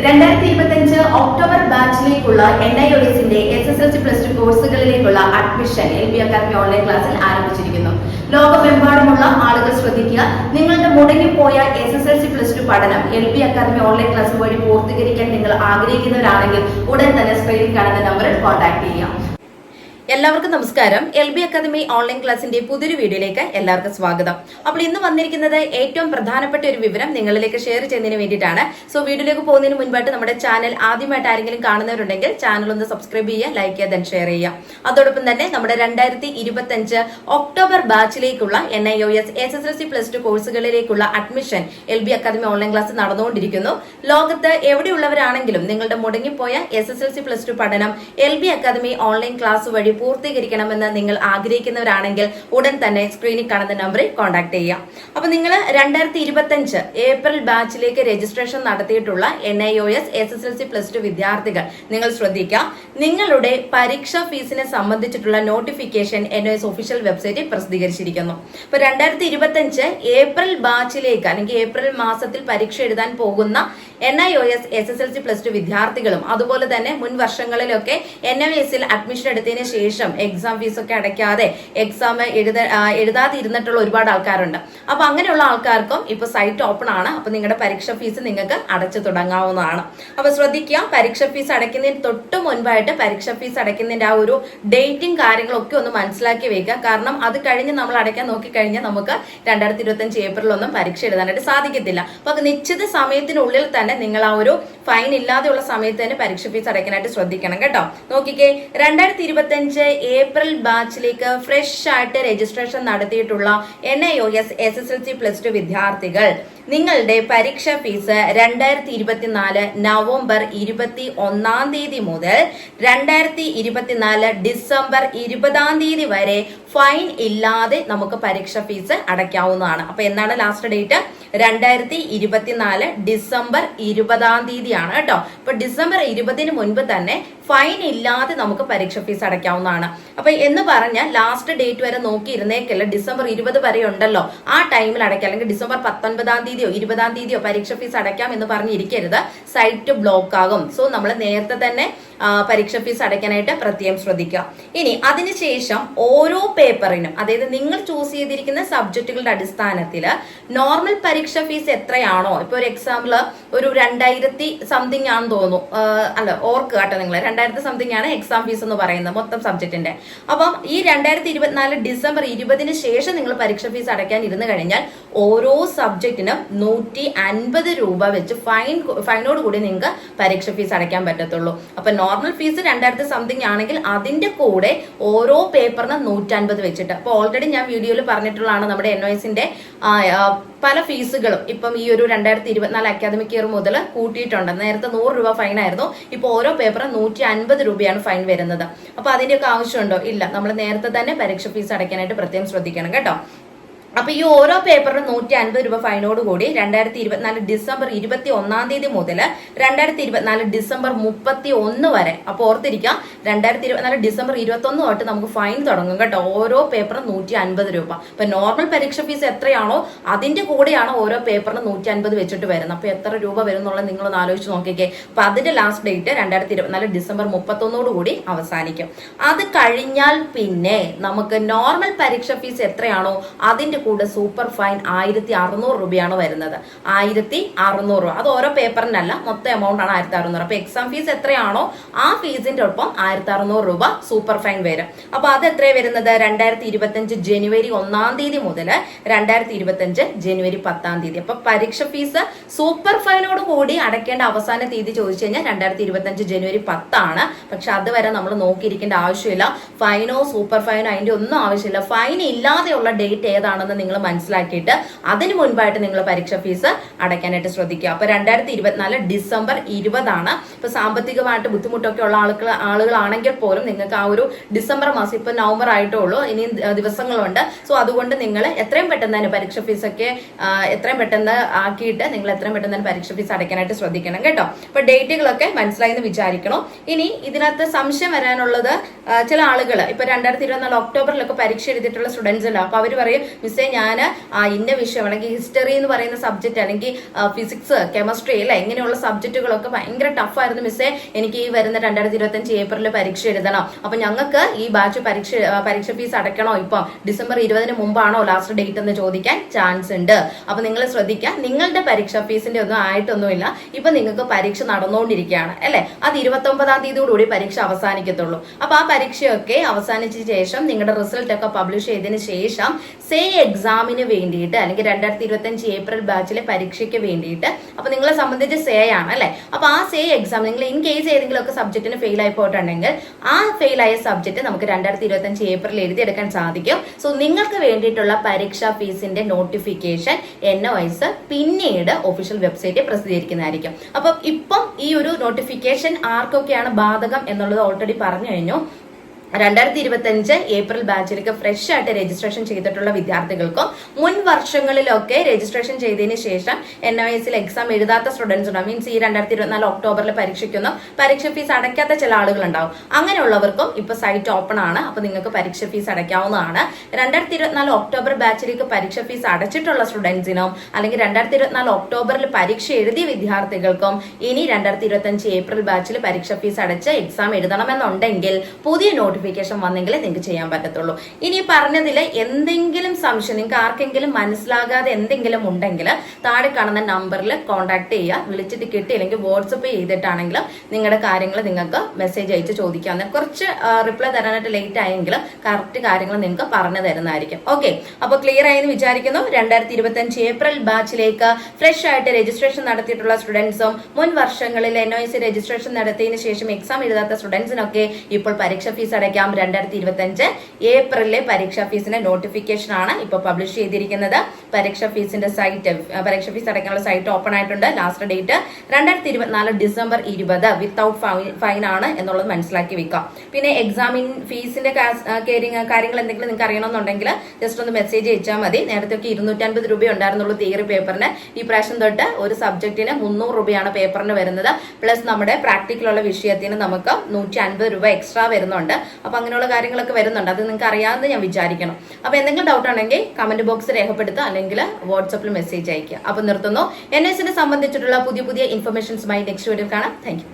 രണ്ടായിരത്തി ഇരുപത്തിയഞ്ച് ഒക്ടോബർ ബാച്ചിലേക്കുള്ള എൻ ഐ ഒ എസിന്റെ S S L C plus two കോഴ്സുകളിലേക്കുള്ള admission L B academy online ക്ലാസ്സിൽ ആരംഭിച്ചിരിക്കുന്നു. ലോകമെമ്പാടുമുള്ള ആളുകൾ ശ്രദ്ധിക്കുക. നിങ്ങളുടെ മുടങ്ങിപ്പോയ S S L C plus two പഠനം L B academy online class വഴി പൂർത്തീകരിക്കാൻ നിങ്ങൾ ആഗ്രഹിക്കുന്നവരാണെങ്കിൽ ഉടൻ തന്നെ സ്ക്രീനിൽ കാണുന്ന നമ്പറിൽ കോൺടാക്ട് ചെയ്യാം എല്ലാവർക്കും നമസ്കാരം. എൽ ബി അക്കാദമി ഓൺലൈൻ ക്ലാസിന്റെ പുതിയൊരു വീഡിയോയിലേക്ക് എല്ലാവർക്കും സ്വാഗതം. അപ്പോൾ ഇന്ന് വന്നിരിക്കുന്നത് ഏറ്റവും പ്രധാനപ്പെട്ട ഒരു വിവരം നിങ്ങളിലേക്ക് ഷെയർ ചെയ്യുന്നതിന് വേണ്ടിയിട്ടാണ്. സോ വീഡിയോയിലേക്ക് പോകുന്നതിന് മുൻപായിട്ട് നമ്മുടെ ചാനൽ ആദ്യമായിട്ട് ആരെങ്കിലും കാണുന്നവരുണ്ടെങ്കിൽ ചാനൽ ഒന്ന് സബ്സ്ക്രൈബ് ചെയ്യുക ലൈക്ക് ചെയ്യുക ദെൻ ഷെയർ ചെയ്യുക. അതോടൊപ്പം തന്നെ നമ്മുടെ രണ്ടായിരത്തി ഇരുപത്തി October ബാച്ചിലേക്കുള്ള N I O S S S L C plus two കോഴ്സുകളിലേക്കുള്ള admission L B academy online class നടന്നുകൊണ്ടിരിക്കുന്നു. ലോകത്ത് എവിടെയുള്ളവരാണെങ്കിലും നിങ്ങളുടെ മുടങ്ങിപ്പോയ S S L C plus two പഠനം L B academy online class വഴി പൂർത്തീകരിക്കണമെന്ന് നിങ്ങൾ ആഗ്രഹിക്കുന്നവരാണെങ്കിൽ ഉടൻ തന്നെ സ്ക്രീനിൽ കാണുന്ന നമ്പറിൽ കോൺടാക്ട് ചെയ്യാം അപ്പൊ നിങ്ങൾ രണ്ടായിരത്തി ഇരുപത്തി ഏപ്രിൽ ബാച്ചിലേക്ക് രജിസ്ട്രേഷൻ നടത്തിയിട്ടുള്ള N I O S S S L C plus two വിദ്യാർത്ഥികൾ നിങ്ങൾ ശ്രദ്ധിക്കാം നിങ്ങളുടെ പരീക്ഷാ ഫീസിനെ സംബന്ധിച്ചിട്ടുള്ള notification N O S official വെബ്സൈറ്റിൽ പ്രസിദ്ധീകരിച്ചിരിക്കുന്നു. അപ്പൊ രണ്ടായിരത്തി ഇരുപത്തി ഏപ്രിൽ ബാച്ചിലേക്ക് അല്ലെങ്കിൽ ഏപ്രിൽ മാസത്തിൽ പരീക്ഷ എഴുതാൻ പോകുന്ന N I O S S S L C plus two വിദ്യാർത്ഥികളും അതുപോലെ തന്നെ മുൻ വർഷങ്ങളിലൊക്കെ എൻ ഐ എസിൽ അഡ്മിഷൻ എടുത്തതിന് ശേഷം എക്സാം ഫീസ് ഒക്കെ അടയ്ക്കാതെ എക്സാം എഴുത എഴുതാതിരുന്നിട്ടുള്ള ഒരുപാട് ആൾക്കാരുണ്ട്. അപ്പൊ അങ്ങനെയുള്ള ആൾക്കാർക്കും ഇപ്പൊ സൈറ്റ് ഓപ്പൺ ആണ്. അപ്പൊ നിങ്ങളുടെ പരീക്ഷ ഫീസ് നിങ്ങൾക്ക് അടച്ചു തുടങ്ങാവുന്നതാണ്. അപ്പൊ ശ്രദ്ധിക്കുക പരീക്ഷ ഫീസ് അടയ്ക്കുന്നതിന് തൊട്ട് മുൻപായിട്ട് പരീക്ഷ ഫീസ് അടയ്ക്കുന്നതിന്റെ ആ ഒരു ഡേറ്റും കാര്യങ്ങളൊക്കെ ഒന്ന് മനസ്സിലാക്കി വെക്കുക. കാരണം അത് കഴിഞ്ഞ് നമ്മൾ അടയ്ക്കാൻ നോക്കിക്കഴിഞ്ഞാൽ നമുക്ക് രണ്ടായിരത്തി ഇരുപത്തി അഞ്ച് ഏപ്രിലൊന്നും പരീക്ഷ എഴുതാനായിട്ട് സാധിക്കത്തില്ല. അപ്പൊ നിശ്ചിത സമയത്തിനുള്ളിൽ തന്നെ നിങ്ങൾ ആ ഒരു ഫൈൻ ഇല്ലാതെയുള്ള സമയത്ത് തന്നെ പരീക്ഷ ഫീസ് അടയ്ക്കാനായിട്ട് ശ്രദ്ധിക്കണം കേട്ടോ. നോക്കിക്കേ രണ്ടായിരത്തി ഇരുപത്തി അഞ്ച് ഏപ്രിൽ ബാച്ചിലേക്ക് ഫ്രഷ് ആയിട്ട് രജിസ്ട്രേഷൻ നടത്തിയിട്ടുള്ള N I O S S S L C plus two വിദ്യാർത്ഥികൾ. നിങ്ങളുടെ പരീക്ഷ ഫീസ് രണ്ടായിരത്തി ഇരുപത്തിനാല് നവംബർ ഇരുപത്തി ഒന്നാം തീയതി മുതൽ രണ്ടായിരത്തി ഇരുപത്തിനാല് ഡിസംബർ ഇരുപതാം തീയതി വരെ ഫൈൻ ഇല്ലാതെ നമുക്ക് പരീക്ഷ ഫീസ് അടയ്ക്കാവുന്നതാണ്. അപ്പൊ എന്നാണ് ലാസ്റ്റ് ഡേറ്റ് രണ്ടായിരത്തി ഇരുപത്തിനാല് ഡിസംബർ ഇരുപതാം തീയതിയാണ് കേട്ടോ ഇപ്പൊ ഡിസംബർ ഇരുപതിന് മുൻപ് തന്നെ ഫൈൻ ഇല്ലാതെ നമുക്ക് പരീക്ഷ ഫീസ് അടയ്ക്കാവുന്നതാണ്. അപ്പൊ എന്ന് പറഞ്ഞാൽ ലാസ്റ്റ് ഡേറ്റ് വരെ നോക്കിയിരുന്നേക്കല്ല ഡിസംബർ ഇരുപത് വരെ ഉണ്ടല്ലോ. ആ ടൈമിൽ അടയ്ക്കാം. അല്ലെങ്കിൽ ഡിസംബർ പത്തൊൻപതാം തീയതിയോ ഇരുപതാം തീയതിയോ പരീക്ഷ ഫീസ് അടയ്ക്കാം എന്ന് പറഞ്ഞിരിക്കരുത്. സൈറ്റ് ബ്ലോക്ക് ആകും. സോ നമ്മൾ നേരത്തെ തന്നെ പരീക്ഷ ഫീസ് അടയ്ക്കാനായിട്ട് പ്രത്യേകം ശ്രദ്ധിക്കുക. ഇനി അതിനുശേഷം ഓരോ പേപ്പറിനും അതായത് നിങ്ങൾ ചൂസ് ചെയ്തിരിക്കുന്ന സബ്ജക്റ്റുകളുടെ അടിസ്ഥാനത്തിൽ നോർമൽ പരീക്ഷ ഫീസ് എത്രയാണോ ഇപ്പൊ ഒരു എക്സാമ്പിൾ ഒരു രണ്ടായിരത്തി സംതിങ് ആണെന്ന് തോന്നുന്നു. അല്ല ഓർക്ക് കേട്ടോ നിങ്ങൾ രണ്ടായിരത്തി സംതിങ് ആണ് എക്സാം ഫീസ് എന്ന് പറയുന്നത് മൊത്തം സബ്ജക്റ്റിന്റെ അപ്പം ഈ രണ്ടായിരത്തി ഇരുപത്തിനാല് ഡിസംബർ ഇരുപതിന് ശേഷം നിങ്ങൾ പരീക്ഷ ഫീസ് അടയ്ക്കാൻ ഇരുന്ന് കഴിഞ്ഞാൽ ഓരോ സബ്ജക്റ്റിനും നൂറ്റി അൻപത് രൂപ വെച്ച് ഫൈൻ ഫൈനോട് കൂടി നിങ്ങൾക്ക് പരീക്ഷ ഫീസ് അടയ്ക്കാൻ പറ്റത്തുള്ളൂ. അപ്പൊ നോർമൽ ഫീസ് രണ്ടായിരത്തി സംതിങ് ആണെങ്കിൽ അതിന്റെ കൂടെ ഓരോ പേപ്പറിന് നൂറ്റൻപത് വെച്ചിട്ട്. അപ്പൊ ഓൾറെഡി ഞാൻ വീഡിയോയിൽ പറഞ്ഞിട്ടുള്ളതാണ് നമ്മുടെ എൻ ഒ എസിന്റെ പല ഫീസുകളും ഇപ്പം ഈ ഒരു രണ്ടായിരത്തി ഇരുപത്തിനാല് അക്കാദമിക് ഇയർ മുതൽ കൂട്ടിയിട്ടുണ്ട്. നേരത്തെ നൂറ് രൂപ ഫൈൻ ആയിരുന്നു. ഇപ്പൊ ഓരോ പേപ്പറും നൂറ്റി അൻപത് രൂപയാണ് ഫൈൻ വരുന്നത്. അപ്പൊ അതിന്റെയൊക്കെ ആവശ്യമുണ്ടോ? ഇല്ല. നമ്മൾ നേരത്തെ തന്നെ പരീക്ഷ ഫീസ് അടയ്ക്കാനായിട്ട് പ്രത്യേകം ശ്രദ്ധിക്കണം കേട്ടോ. അപ്പൊ ഈ ഓരോ പേപ്പറിനും നൂറ്റി അൻപത് രൂപ ഫൈനോട് കൂടി രണ്ടായിരത്തി ഇരുപത്തിനാല് ഡിസംബർ ഇരുപത്തി ഒന്നാം തീയതി മുതൽ രണ്ടായിരത്തി ഇരുപത്തിനാല് ഡിസംബർ മുപ്പത്തി ഒന്ന് വരെ. അപ്പൊ ഓർത്തിരിക്കാം രണ്ടായിരത്തി ഇരുപത്തിനാല് ഡിസംബർ ഇരുപത്തി ഒന്ന് തൊട്ട് നമുക്ക് ഫൈൻ തുടങ്ങും കേട്ടോ. ഓരോ പേപ്പറിനും നൂറ്റി അൻപത് രൂപ. അപ്പൊ നോർമൽ പരീക്ഷ ഫീസ് എത്രയാണോ അതിന്റെ കൂടെയാണ് ഓരോ പേപ്പറിനും നൂറ്റി അൻപത് വെച്ചിട്ട് വരുന്നത്. അപ്പൊ എത്ര രൂപ വരും എന്നുള്ളത് നിങ്ങളൊന്ന് ആലോചിച്ച് നോക്കിക്കേ. അപ്പൊ അതിന്റെ ലാസ്റ്റ് ഡേറ്റ് രണ്ടായിരത്തി ഇരുപത്തിനാല് ഡിസംബർ മുപ്പത്തൊന്നോട് കൂടി അവസാനിക്കും. അത് കഴിഞ്ഞാൽ പിന്നെ നമുക്ക് നോർമൽ പരീക്ഷ ഫീസ് എത്രയാണോ അതിന്റെ കൂടെ സൂപ്പർ ഫൈൻ ആയിരത്തി അറുന്നൂറ് രൂപയാണ് വരുന്നത്. ആയിരത്തി അറുന്നൂറ് രൂപ. അത് ഓരോ പേപ്പറിനല്ല മൊത്തം എമൗണ്ട് ആണ് ആയിരത്തി അറുന്നൂറ്. അപ്പൊ എക്സാം ഫീസ് എത്രയാണോ ആ ഫീസിന്റെ ഒപ്പം ആയിരത്തി അറുന്നൂറ് രൂപ സൂപ്പർ ഫൈൻ വരും. അപ്പൊ അത് എത്രയാണ് വരുന്നത്? രണ്ടായിരത്തി ഇരുപത്തി ജനുവരി ഒന്നാം തീയതി മുതൽ രണ്ടായിരത്തി ഇരുപത്തി ജനുവരി പത്താം തീയതി. അപ്പൊ പരീക്ഷ ഫീസ് സൂപ്പർ ഫൈനോട് കൂടി അടയ്ക്കേണ്ട അവസാന തീയതി ചോദിച്ചു കഴിഞ്ഞാൽ രണ്ടായിരത്തി ഇരുപത്തി ജനുവരി പത്താണ്. പക്ഷെ അതുവരെ നമ്മൾ നോക്കിയിരിക്കേണ്ട ആവശ്യമില്ല. ഫൈനോ സൂപ്പർ ഫൈനോ അതിന്റെ ഒന്നും ആവശ്യമില്ല. ഫൈൻ ഇല്ലാതെയുള്ള ഡേറ്റ് ഏതാണെന്ന് നിങ്ങൾ മനസ്സിലാക്കിയിട്ട് അതിന് മുൻപായിട്ട് നിങ്ങൾ പരീക്ഷ ഫീസ് അടയ്ക്കാനായിട്ട് ശ്രദ്ധിക്കുക. അപ്പൊ രണ്ടായിരത്തി ഇരുപത്തിനാല് ഡിസംബർ ഇരുപതാണ്. ഇപ്പൊ സാമ്പത്തികമായിട്ട് ബുദ്ധിമുട്ടൊക്കെ ഉള്ള ആളുകൾ ആളുകളാണെങ്കിൽ പോലും നിങ്ങൾക്ക് ആ ഒരു ഡിസംബർ മാസം ഇപ്പൊ നവംബർ ആയിട്ടേ ഉള്ളൂ ഇനിയും ദിവസങ്ങളുണ്ട്. സോ അതുകൊണ്ട് നിങ്ങൾ എത്രയും പെട്ടെന്ന് തന്നെ പരീക്ഷ ഫീസൊക്കെ എത്രയും പെട്ടെന്ന് ആക്കിയിട്ട് നിങ്ങൾ എത്രയും പെട്ടെന്ന് തന്നെ പരീക്ഷ ഫീസ് അടയ്ക്കാനായിട്ട് ശ്രദ്ധിക്കണം കേട്ടോ. അപ്പൊ ഡേറ്റുകളൊക്കെ മനസ്സിലായി എന്ന് വിചാരിക്കണം. ഇനി ഇതിനകത്ത് സംശയം വരാനുള്ളത് ചില ആളുകൾ ഇപ്പൊ രണ്ടായിരത്തി ഇരുപത്തിനാല് ഒക്ടോബറിലൊക്കെ പരീക്ഷ എഴുതിയിട്ടുള്ള സ്റ്റുഡൻസ് അല്ല? അപ്പൊ അവർ പറയും മിസ്സേ മിസ്സേ ഞാൻ ഇന്ന വിഷയം അല്ലെങ്കിൽ ഹിസ്റ്ററി എന്ന് പറയുന്ന സബ്ജക്റ്റ് അല്ലെങ്കിൽ ഫിസിക്സ് കെമിസ്ട്രി അല്ലെ ഇങ്ങനെയുള്ള സബ്ജക്റ്റുകളൊക്കെ ഭയങ്കര ടഫായിരുന്നു മിസ്സേ എനിക്ക് ഈ വരുന്ന രണ്ടായിരത്തി ഇരുപത്തഞ്ച് ഏപ്രിലിൽ പരീക്ഷ എഴുതണം. അപ്പൊ ഞങ്ങൾക്ക് ഈ ബാച്ച് പരീക്ഷ പരീക്ഷ ഫീസ് അടയ്ക്കണോ ഇപ്പം? ഡിസംബർ ഇരുപതിന് മുമ്പാണോ ലാസ്റ്റ് ഡേറ്റ് എന്ന് ചോദിക്കാൻ ചാൻസ് ഉണ്ട്. അപ്പൊ നിങ്ങൾ ശ്രദ്ധിക്കുക നിങ്ങളുടെ പരീക്ഷ ഫീസിന്റെ ഒന്നും ആയിട്ടൊന്നുമില്ല. ഇപ്പൊ നിങ്ങൾക്ക് പരീക്ഷ നടന്നുകൊണ്ടിരിക്കുകയാണ് അല്ലെ? അത് ഇരുപത്തി ഒമ്പതാം തീയതിയോടുകൂടി പരീക്ഷ അവസാനിക്കത്തുള്ളൂ. അപ്പൊ ആ പരീക്ഷയൊക്കെ അവസാനിച്ച ശേഷം നിങ്ങളുടെ റിസൾട്ട് ഒക്കെ പബ്ലിഷ് ചെയ്തതിന് ശേഷം സേ എക്സാമിന് വേണ്ടിയിട്ട് അല്ലെങ്കിൽ രണ്ടായിരത്തി ഇരുപത്തി അഞ്ച് ഏപ്രിൽ ബാച്ചിലെ പരീക്ഷയ്ക്ക് വേണ്ടിയിട്ട്. അപ്പൊ നിങ്ങളെ സംബന്ധിച്ച് സേ ആണ് അല്ലെ? അപ്പൊ ആ സേ എക്സാം നിങ്ങൾ ഇൻ കേസ് ഏതെങ്കിലും ഒക്കെ സബ്ജക്റ്റിന് ഫെയിൽ ആയി പോയിട്ടുണ്ടെങ്കിൽ ആ ഫെയിൽ ആയ സബ്ജക്ട് നമുക്ക് രണ്ടായിരത്തി ഇരുപത്തി അഞ്ച് ഏപ്രിൽ എഴുതിയെടുക്കാൻ സാധിക്കും. സോ നിങ്ങൾക്ക് വേണ്ടിയിട്ടുള്ള പരീക്ഷാ ഫീസിന്റെ നോട്ടിഫിക്കേഷൻ എൻ ഒ എസ് പിന്നീട് ഒഫീഷ്യൽ വെബ്സൈറ്റിൽ പ്രസിദ്ധീകരിക്കുന്നതായിരിക്കും. അപ്പം ഇപ്പം ഈ ഒരു നോട്ടിഫിക്കേഷൻ ആർക്കൊക്കെയാണ് ബാധകം എന്നുള്ളത് ഓൾറെഡി പറഞ്ഞു കഴിഞ്ഞു. രണ്ടായിരത്തി ഇരുപത്തി അഞ്ച് ഏപ്രിൽ ബാച്ചിലേക്ക് ഫ്രഷ് ആയിട്ട് രജിസ്ട്രേഷൻ ചെയ്തിട്ടുള്ള വിദ്യാർത്ഥികൾക്കും മുൻ വർഷങ്ങളിലൊക്കെ രജിസ്ട്രേഷൻ ചെയ്തതിന് ശേഷം എൻ ഐ എസിൽ എക്സാം എഴുതാത്ത സ്റ്റുഡൻസ് ഉണ്ടാവും. മീൻസ് ഈ രണ്ടായിരത്തി ഇരുപത്തിനാല് ഒക്ടോബറിൽ പരീക്ഷയ്ക്കൊന്നും പരീക്ഷ ഫീസ് അടയ്ക്കാത്ത ചില ആളുകൾ ഉണ്ടാവും. അങ്ങനെയുള്ളവർക്കും ഇപ്പൊ സൈറ്റ് ഓപ്പൺ ആണ്. അപ്പൊ നിങ്ങൾക്ക് പരീക്ഷ ഫീസ് അടയ്ക്കാവുന്നതാണ്. രണ്ടായിരത്തി ഇരുപത്തിനാല് ഒക്ടോബർ ബാച്ചിലേക്ക് പരീക്ഷ ഫീസ് അടച്ചിട്ടുള്ള സ്റ്റുഡൻസിനും അല്ലെങ്കിൽ രണ്ടായിരത്തി ഇരുപത്തിനാല് ഒക്ടോബറിൽ പരീക്ഷ എഴുതിയ വിദ്യാർത്ഥികൾക്കും ഇനി രണ്ടായിരത്തി ഇരുപത്തി അഞ്ച് ഏപ്രിൽ ബാച്ചിൽ പരീക്ഷ ഫീസ് അടച്ച് എക്സാം എഴുതണമെന്നുണ്ടെങ്കിൽ പുതിയ നോട്ടിഫിക്കേഷൻ വന്നെങ്കിലേ നിങ്ങൾക്ക് ചെയ്യാൻ പറ്റത്തുള്ളൂ. ഇനി പറഞ്ഞതിൽ എന്തെങ്കിലും സംശയം നിങ്ങൾക്ക് ആർക്കെങ്കിലും മനസ്സിലാകാതെ എന്തെങ്കിലും ഉണ്ടെങ്കിൽ താഴെ കാണുന്ന നമ്പറിൽ കോൺടാക്ട് ചെയ്യുക. വിളിച്ചിട്ട് കിട്ടിയില്ലെങ്കിൽ വാട്സപ്പ് ചെയ്തിട്ടാണെങ്കിലും നിങ്ങളുടെ കാര്യങ്ങൾ നിങ്ങൾക്ക് മെസ്സേജ് അയച്ച് ചോദിക്കാവുന്ന കുറച്ച് റിപ്ലൈ തരാനായിട്ട് ലേറ്റ് ആയെങ്കിൽ കറക്റ്റ് കാര്യങ്ങൾ നിങ്ങൾക്ക് പറഞ്ഞു തരുന്നതായിരിക്കും. ഓക്കെ അപ്പോൾ ക്ലിയർ ആയെന്ന് വിചാരിക്കുന്നു. രണ്ടായിരത്തി ഇരുപത്തി അഞ്ച് ഏപ്രിൽ ബാച്ചിലേക്ക് ഫ്രഷ് ആയിട്ട് രജിസ്ട്രേഷൻ നടത്തിയിട്ടുള്ള സ്റ്റുഡൻസും മുൻ വർഷങ്ങളിൽ എൻ ഒ എസ് രജിസ്ട്രേഷൻ നടത്തിയതിനു ശേഷം എക്സാം എഴുതാത്ത സ്റ്റുഡൻസിനൊക്കെ ഇപ്പോൾ പരീക്ഷ ഫീസ് അടയ്ക്കാം രണ്ടായിരത്തി ഇരുപത്തി അഞ്ച് ഏപ്രിലെ പരീക്ഷാ ഫീസിന്റെ നോട്ടിഫിക്കേഷൻ ആണ് ഇപ്പോൾ പബ്ലിഷ് ചെയ്തിരിക്കുന്നത്. പരീക്ഷാ ഫീസിന്റെ സൈറ്റ് പരീക്ഷ ഫീസ് അടയ്ക്കാനുള്ള സൈറ്റ് ഓപ്പൺ ആയിട്ടുണ്ട്. ലാസ്റ്റ് ഡേറ്റ് രണ്ടായിരത്തി ഇരുപത്തിനാല് ഡിസംബർ ഇരുപത് വിത്തൗട്ട് ഫൈൻ ആണ് എന്നുള്ളത് മനസ്സിലാക്കി വെക്കാം പിന്നെ എക്സാമിൻ ഫീസിന്റെ കാര്യങ്ങൾ എന്തെങ്കിലും നിങ്ങൾക്ക് അറിയണമെന്നുണ്ടെങ്കിൽ ജസ്റ്റ് ഒന്ന് മെസ്സേജ് അയച്ചാൽ മതി. നേരത്തെ ഒക്കെ ഇരുന്നൂറ്റൻപത് രൂപ ഉണ്ടായിരുന്നുള്ളൂ തിയറി പേപ്പറിന് ഈ പ്രാവശ്യം തൊട്ട് ഒരു സബ്ജക്റ്റിന് മുന്നൂറ് രൂപയാണ് പേപ്പറിന് വരുന്നത്. പ്ലസ് നമ്മുടെ പ്രാക്ടിക്കലുള്ള വിഷയത്തിന് നമുക്ക് നൂറ്റി അൻപത് രൂപ എക്സ്ട്രാ വരുന്നുണ്ട്. അപ്പൊ അങ്ങനെയുള്ള കാര്യങ്ങളൊക്കെ വരുന്നുണ്ട്. അത് നിങ്ങൾക്ക് അറിയാമെന്ന് ഞാൻ വിചാരിക്കണം. അപ്പൊ എന്തെങ്കിലും ഡൗട്ട് ഉണ്ടെങ്കിൽ കമന്റ് ബോക്സ് രേഖപ്പെടുത്തുക അല്ലെങ്കിൽ വാട്സപ്പിൽ മെസ്സേജ് അയക്കുക അപ്പൊ നിർത്തുന്നു. എൻ എസിനെ സംബന്ധിച്ചിട്ടുള്ള പുതിയ പുതിയ ഇൻഫർമേഷൻസുമായി നെക്സ്റ്റ് വീഡിയോ കാണാം. താങ്ക്